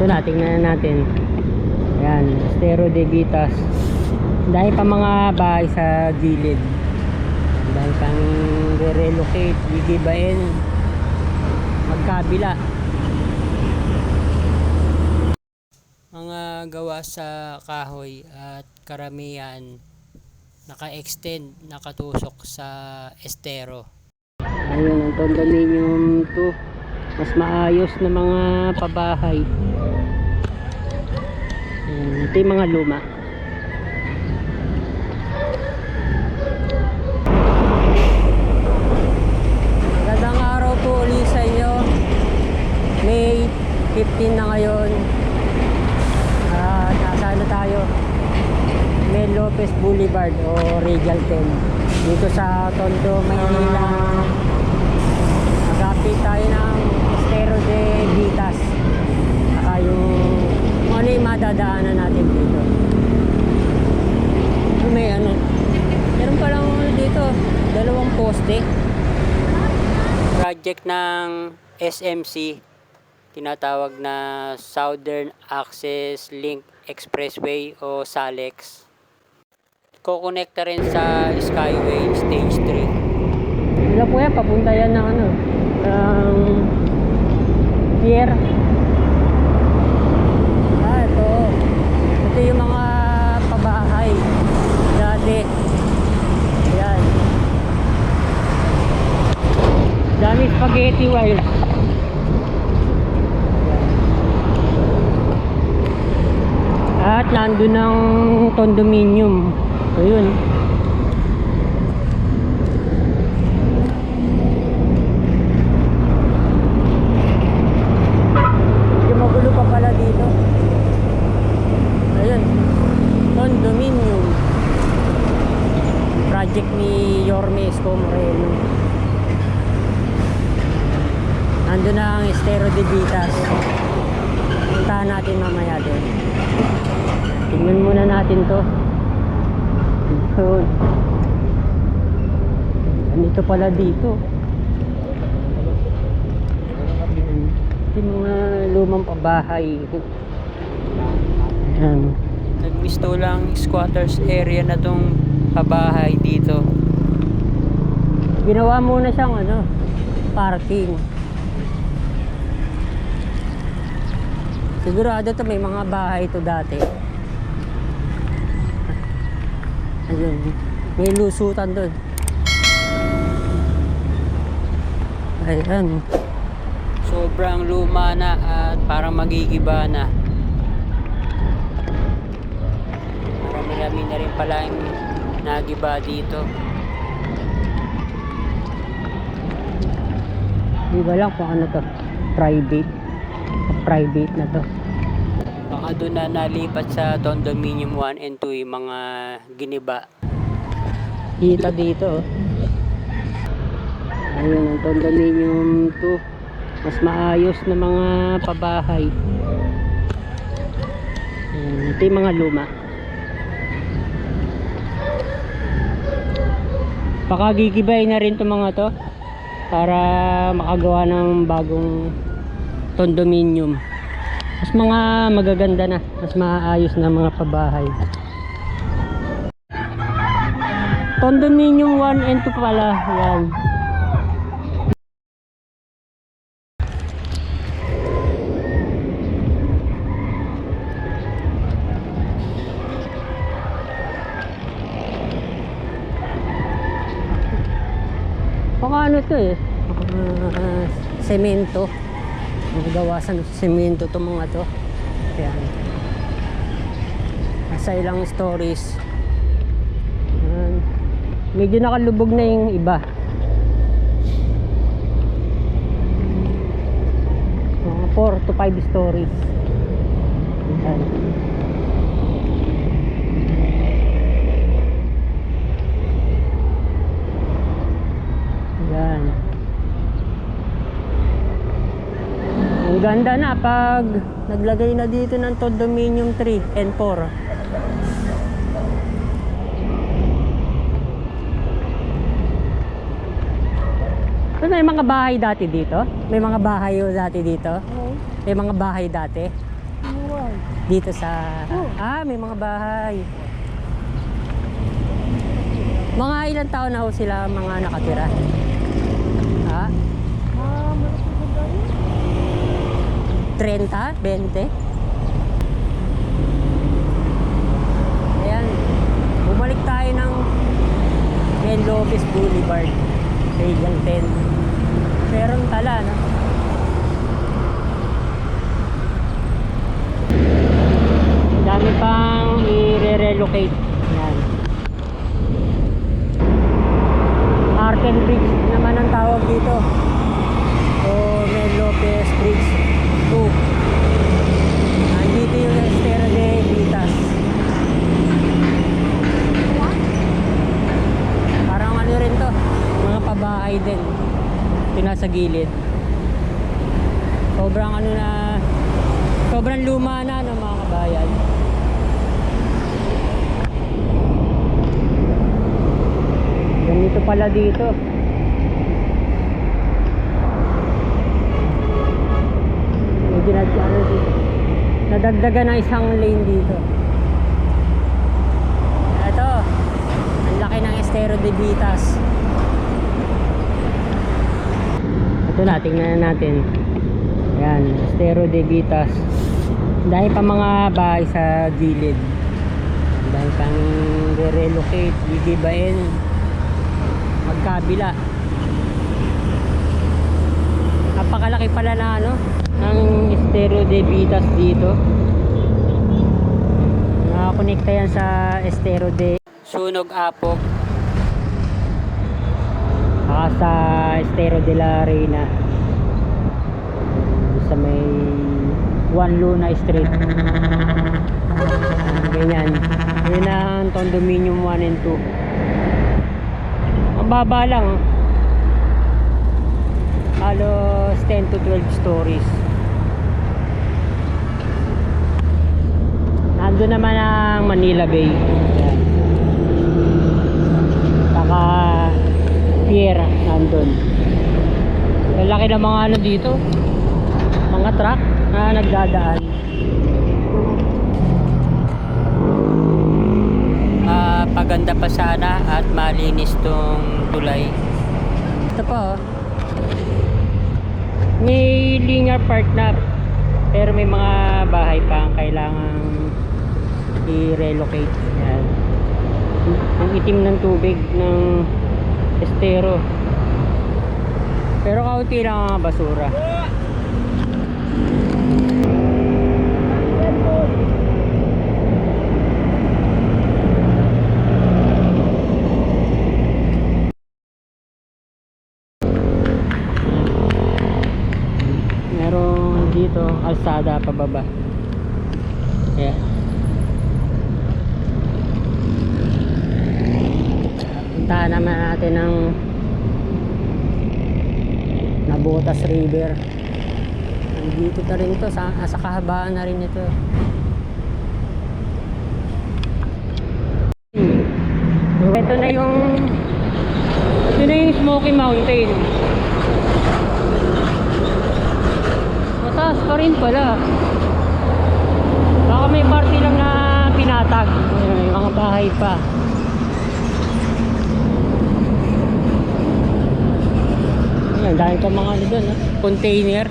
Ito na, tingnan na natin. Ayan, Estero de Vitas. Dahil pa mga bahay sa gilid. Dahil pang re-relocate, gigibain. Magkabila. Mga gawa sa kahoy at karamihan naka-extend, nakatusok sa estero. Ayun, ang condominium 2. Mas maayos na mga pabahay. Ayun, ito yung mga luma. Magandang araw po ulit sa inyo. May 15 na ngayon. At nasa ano tayo? Mel Lopez Boulevard o Regal 10 dito sa Tondo, Maynila mag-update tayo ng Estero de Vitas saka yung kung ano yung madadaanan natin dito. May ano. Meron pa lang ano dito dalawang poste. Project ng SMC tinatawag na Southern Access Link Expressway o SALEX. Kukonekta rin sa Skyway Stage 3 Wala po yan, papunta yan ng ano ng pier ah ito ito yung mga pabahay. Dati yan dami spaghetti wild at nandun ng condominium. Ayun. Medyo magulo pa pala dito. Ayun. Condominium. Project ni Yorme Esco Moreno. Nandun na ang Estero de Vitas. Puntahan natin mamaya din. Tingnan muna natin to. Yun. Ganito pala dito. Ito yung mga lumang pabahay. Ayan. Nagmisto lang squatters area na tong pabahay dito. Ginawa muna siyang ano, parking. Sigurado to may mga bahay to dati. Ayun, may lusutan doon. Ayan. Sobrang luma na at parang magigiba na. Marami-rami na rin pala yung nagiba dito. Di ba lang kung ano to? Private. Private na to. Baka doon na nalipat sa condominium 1 and 2 yung mga giniba. Kita dito. oh. Ayun, ang condominium 2 mas maayos na mga pabahay Ayan, ito yung mga luma pakagigibay na rin to mga to para makagawa ng bagong condominium. Mas mga magaganda na. Mas maayos na mga pabahay condominium 1 and 2 pala. Yan. Baka ano to eh. ah, semento. Magawa sa semento to mga to. Ayan. Nasa ilang stories. Ayan. Medyo nakalubog na yung iba. Mga 4 to 5 stories. Ayan. Yan. Ang ganda na pag naglagay na dito ng condominium 3 and 4. Pero may mga bahay dati dito? May mga bahay dati dito? Oo. May mga bahay dati? Dito sa... Ah, may mga bahay. Mga ilang taon na ho sila mga nakatira? Ha? Ah, malaki ba 30? 20? Ayan. Bumalik tayo ng Mel Lopez Boulevard. Regal 10. Meron tala, no? Dami pang i-relocate. Yan. Arken Bridge naman ang tawag dito. O Mel Lopez Bridge 2. Nandito yung Estero de Vitas. Parang ano rin to, mga pabahay din. Pinasa gilid. Sobrang ano na, sobrang luma na ng mga kabayan. Ganito pala dito. May ginag ano dito. Nadagdagan ng isang lane dito. Ito. Ang laki ng Estero de Vitas. Ito na, tingnan natin. Yan, Estero de Vitas. Dahil pa mga bahay sa gilid. Dahil pang relocate, gigibain, magkabila. Napakalaki pala na ano, ng Estero de Vitas dito. Nakakonekta yan sa Estero de Sunog Apog. Saka sa Estero de la Reina. Sa may Juan Luna Street. Ganyan. Yun ang condominium 1 and 2. Ang baba lang. Halos 10 to 12 stories. Nandun naman ang Manila Bay. Saka pier nandun. Laki ng mga ano dito. Mga truck na nagdadaan. Ah, paganda pa sana at malinis tong tulay. Ito pa oh. May linear park na pero may mga bahay pa ang kailangan i-relocate. Yan. Ang itim ng tubig ng estero. Pero kaunti lang ang basura. Meron dito kalsada pababa. Yeah. Puntahan naman natin ng Nabotas River. Nandito na rin to sa, sa kahabaan na rin ito. Hmm. Ito na yung ito na yung Smoky Mountain. Mataas pa rin pala. Baka may party lang na pinatag. May mga bahay pa. Ayan, dahil pa mga ano doon, ah, container.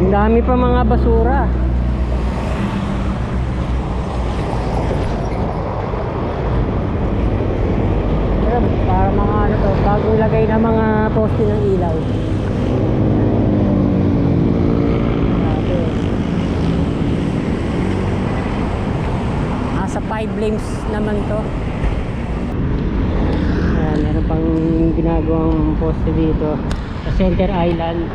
Ang dami pa mga basura. Pero para mga ano to, bagong lagay na mga poste ng ilaw. Grabe. Nasa 5 lanes naman to. Ayan, meron pang ginagawang poste dito sa Center Island.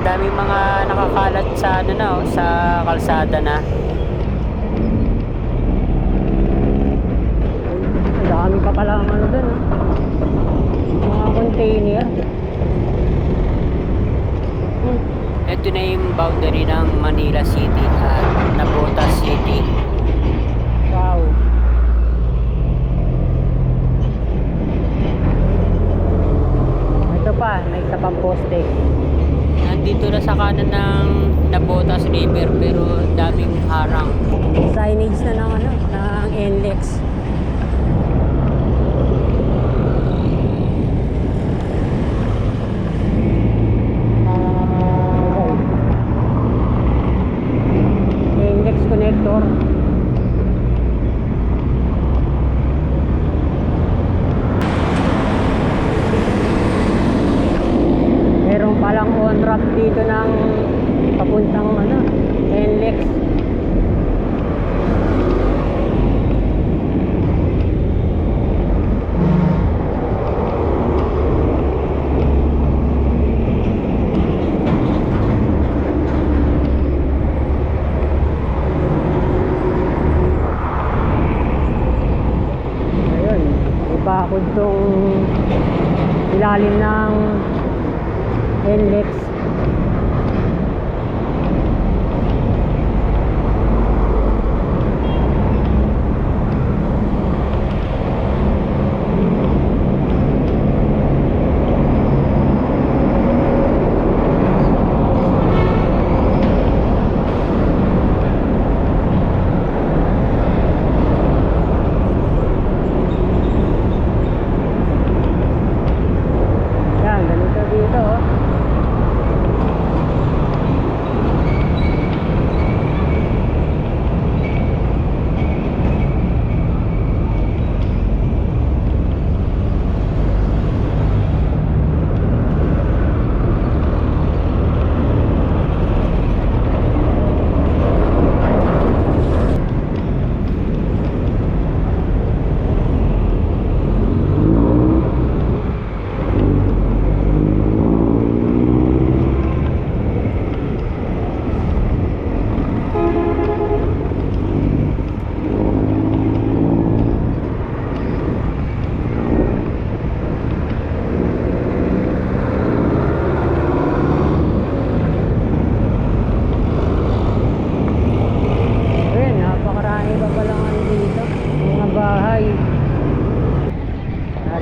Daming mga nakakalat sa ano na, oh, sa kalsada na. pa pala ang ano dun ah. mga container. Hmm. ito na yung boundary ng Manila City at Nabota City. Wow. Ito pa may isa pang poste. Nandito na sa kanan ng Nabotas River pero daming harang. Signage na ng ano ng NLEX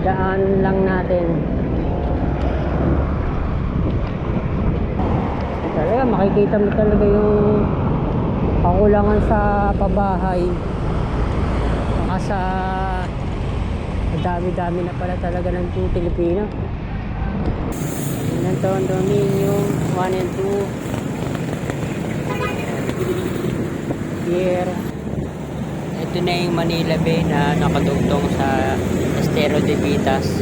Nadaan lang natin. Talaga, makikita mo talaga yung kakulangan sa pabahay. Saka sa dami-dami na pala talaga ng two Pilipino. Ang condominium 1 and 2. Here. Ito na yung Manila Bay na nakadugtong sa Estero de Vitas.